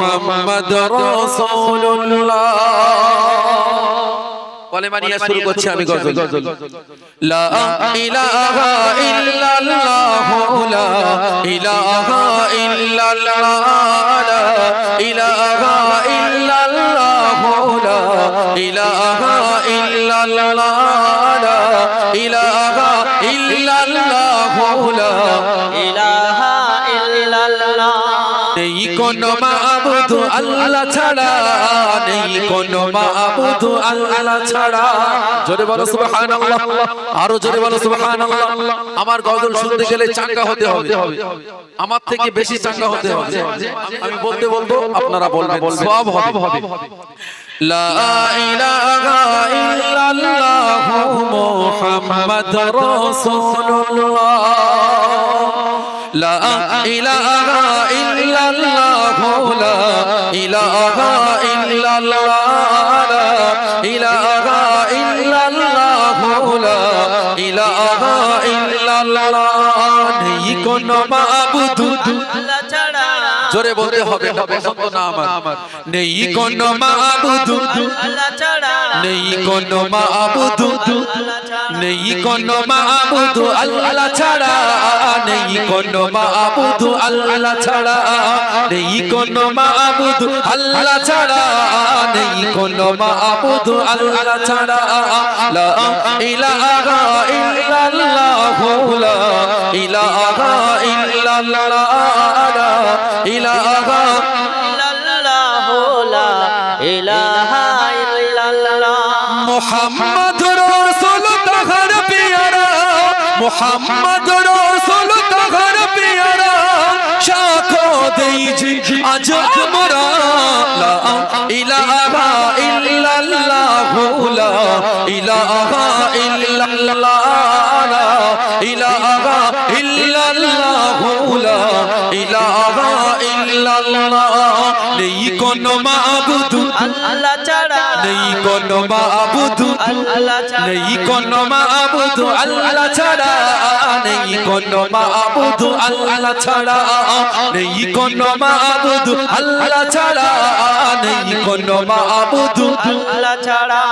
মোহাম্মদ রাসূলুল্লাহ। বলে মানিয়া শুরু করছি আমি গজল। লা ইলাহা ইল্লাল্লাহ লা ইলাহা ইল্লাল্লাহ, লা ইলাহা ইল্লাল্লাহ লা ইলাহা ইল্লাল্লাহ, লা ইলাহা ইল্লাল্লাহ লা ইলাহা নেই কোন মাবুদ, আল্লাহ ছাড়া নেই কোন মাবুদ, আল্লাহ ছাড়া। জোরে বলো সুবহানাল্লাহ। আরও জোরে বলো সুবহানাল্লাহ। আমার গজল শুনতে গেলে চাঙ্গা হতে হবে। আমার থেকে বেশি চাঙ্গা হতে হবে। আমি বলতে বলব, আপনারা বলবেন। সব হবে। লা ইলাহা ইল্লাল্লাহ মুহাম্মদ রাসূলুল্লাহ। নেই কোন মাবুদ? আল্লাহ জোরে বলতে হবে এটা পছন্দ না নেই কোন মাবুদ? নেই কোন মাবুদ আল্লাহ ছাড়া নেই কোন মাবুদ আল্লাহ ছাড়া নেই কোন মাবুদ আল্লাহ ছাড়া নেই কোন মাবুদ আল্লাহ ছাড়া। লা ইলাহা ইল্লাল্লাহ লা ইলাহা ইল্লাল্লাহ লা ইলাহা ইল্লাল্লাহ লা ইলাহা ইল্লাল্লাহ। মোহাম্মদ মোহাম্মদ রসুল, তাহার পিয়ারা সাক্ষ্য দেইছি আজ আমরা লা ইলাহা ইল্লাল্লাহ ইলাহা ইল্লাল্লাহ ইলাহা ইল্লাল্লাহ ইলাহা ইল্লাল্লাহ। নেই কোন মাবুদ। আল্লাহ নেই কোন মাবুদ, নেই কোন মাবুদ, আল্লাহ ছাড়া, নেই কোন মাবুদ, আল্লাহ ছাড়া, নেই কোন মাবুদ, আল্লাহ ছাড়া, নেই কোন মাবুদ। আল্লাহ ছাড়া।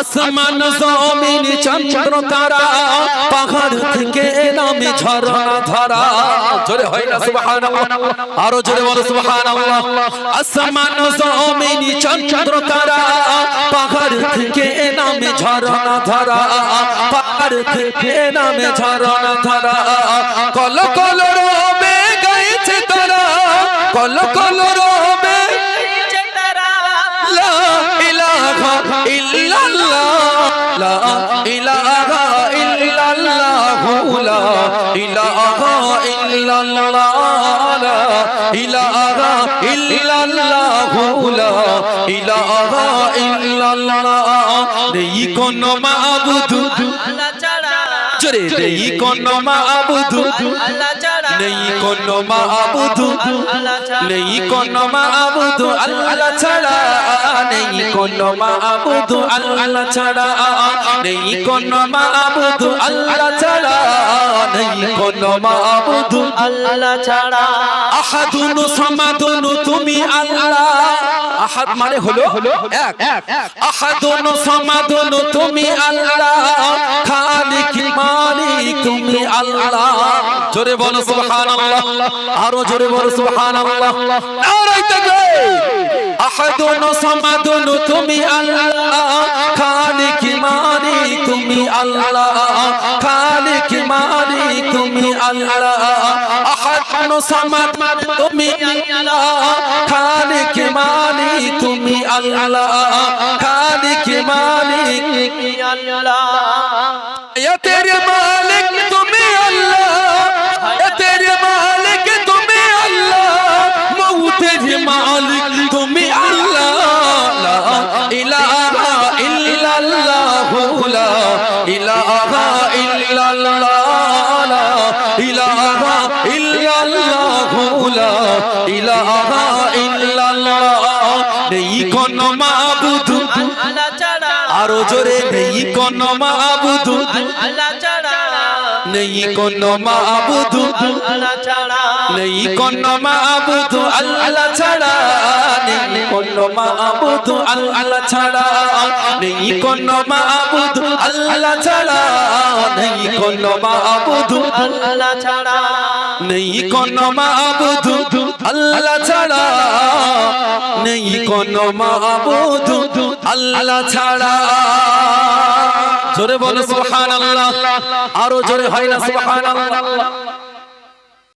আসমান জমিন চন্দ্র তারা পাহাড় থেকে নামে ঝরনা ধারা। জোরে হয় না সুবহানাল্লাহ। আরও জোরে বলো সুবহানাল্লাহ। আসমান জমিন চন্দ্র তারা পাহাড় থেকে নামে ঝরনা ধারা। পাহাড় থেকে নামে ঝরনা ধারা। কল কল রবে গাইছে তারা কল কল ইলাহা ইল্লাল্লাহ লা ইলাহা ইল্লাল্লাহ লা ইলাহা ইল্লাল্লাহ। দেই কোন মাবুদ আল্লাহ ছাড়া জোরে দেই কোন মাবুদ। আল্লাহ নেই কোন মাবুদ নেই কোন মাবুদ আল্লাহ ছাড়া নেই কোন মাবুদ আল্লাহ ছাড়া নেই কোন মাবুদ আল্লাহ ছাড়া নেই কোন মাবুদ আল্লাহ ছাড়া আহাদুন সমাদুন তুমি আল্লাহ। আহাদ মানে হলো এক। আহাদুন সমাদুন তুমি আল্লাহ। খালিক মালিক তুমি আল্লাহ। জোরে বলো সুবহানাল্লাহ। আরও জোরে বলো সুবহানাল্লাহ। নারাই তাকবীর। আহাদুন সমাদুন তুমি আল্লাহ। খালিক মালিক তুমি আল্লাহ। খালিক মালিক তুমি আল্লাহ। আহাদুন সমাদ তুমি আল্লাহ। আল্লাহ, খালিক মালিক। আল্লাহ এ তেরে মালিক তুমি আল্লাহ, এ তেরে মালিক তুমি আল্লাহ মউতের মালিক তুমি আল্লাহ। লা ইলাহা ইল্লাল্লাহ লা ইলাহা नहीं কোনো মাবুদ? আরও জোরে নেই কোনো মাবুদ? নেই কোনো মাবুদ? নেই কোনো মাবুদ? আল্লাহ ছাড়া। কোনো মাবুদ? আল্লাহ ছাড়া। নেই কোনো মাবুদ? আল্লাহ ছাড়া। নেই কোন মাবুদ আল্লাহ ছাড়া। নেই কোন মাবুদ আল্লাহ ছাড়া। নেই কোন মাবুদ আল্লাহ ছাড়া। জোরে বলো সুবহানাল্লাহ। আরও জোরে হয় না সুবহানাল্লাহ।